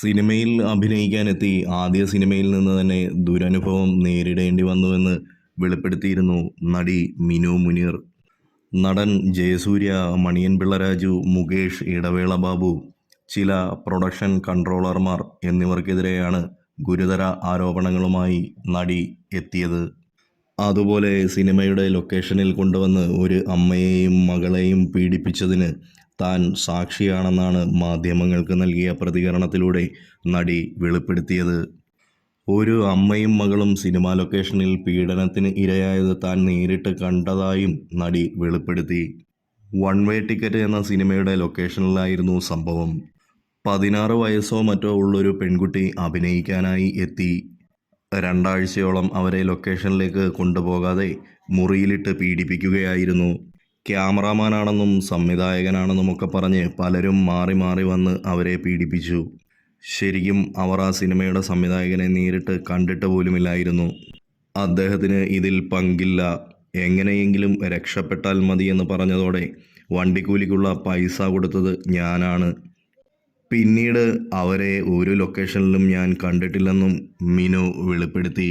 സിനിമയിൽ അഭിനയിക്കാനെത്തി ആദ്യ സിനിമയിൽ നിന്ന് തന്നെ ദുരനുഭവം നേരിടേണ്ടി വന്നുവെന്ന് വെളിപ്പെടുത്തിയിരുന്നു നടി മിനു മുനീർ. നടൻ ജയസൂര്യ മണിയൻ പിള്ളരാജു മുകേഷ് ഇടവേള ബാബു ചില പ്രൊഡക്ഷൻ കൺട്രോളർമാർ എന്നിവർക്കെതിരെയാണ് ഗുരുതര ആരോപണങ്ങളുമായി നടി എത്തിയത്. അതുപോലെ സിനിമയുടെ ലൊക്കേഷനിൽ കൊണ്ടുവന്ന് ഒരു അമ്മയെയും മകളെയും പീഡിപ്പിച്ചതിന് താൻ സാക്ഷിയാണെന്നാണ് മാധ്യമങ്ങൾക്ക് നൽകിയ പ്രതികരണത്തിലൂടെ നടി വെളിപ്പെടുത്തിയത്. ഒരു അമ്മയും മകളും സിനിമാ ലൊക്കേഷനിൽ പീഡനത്തിന് ഇരയായത് താൻ നേരിട്ട് കണ്ടതായും നടി വെളിപ്പെടുത്തി. വൺ വേ ടിക്കറ്റ് എന്ന സിനിമയുടെ ലൊക്കേഷനിലായിരുന്നു സംഭവം. പതിനാറ് വയസ്സോ മറ്റോ ഉള്ളൊരു പെൺകുട്ടി അഭിനയിക്കാനായി എത്തി. രണ്ടാഴ്ചയോളം അവരെ ലൊക്കേഷനിലേക്ക് കൊണ്ടുപോകാതെ മുറിയിലിട്ട് പീഡിപ്പിക്കുകയായിരുന്നു. ക്യാമറാമാനാണെന്നും സംവിധായകനാണെന്നും ഒക്കെ പറഞ്ഞ് പലരും മാറി മാറി വന്ന് അവരെ പീഡിപ്പിച്ചു. ശരിക്കും അവർ ആ സിനിമയുടെ സംവിധായകനെ നേരിട്ട് കണ്ടിട്ട് പോലുമില്ലായിരുന്നു. അദ്ദേഹത്തിന് ഇതിൽ പങ്കില്ല. എങ്ങനെയെങ്കിലും രക്ഷപ്പെട്ടാൽ മതി എന്ന് പറഞ്ഞതോടെ വണ്ടിക്കൂലിക്കുള്ള പൈസ കൊടുത്തത് ഞാനാണ്. പിന്നീട് അവരെ ഒരു ലൊക്കേഷനിലും ഞാൻ കണ്ടിട്ടില്ലെന്നും മിനു വെളിപ്പെടുത്തി.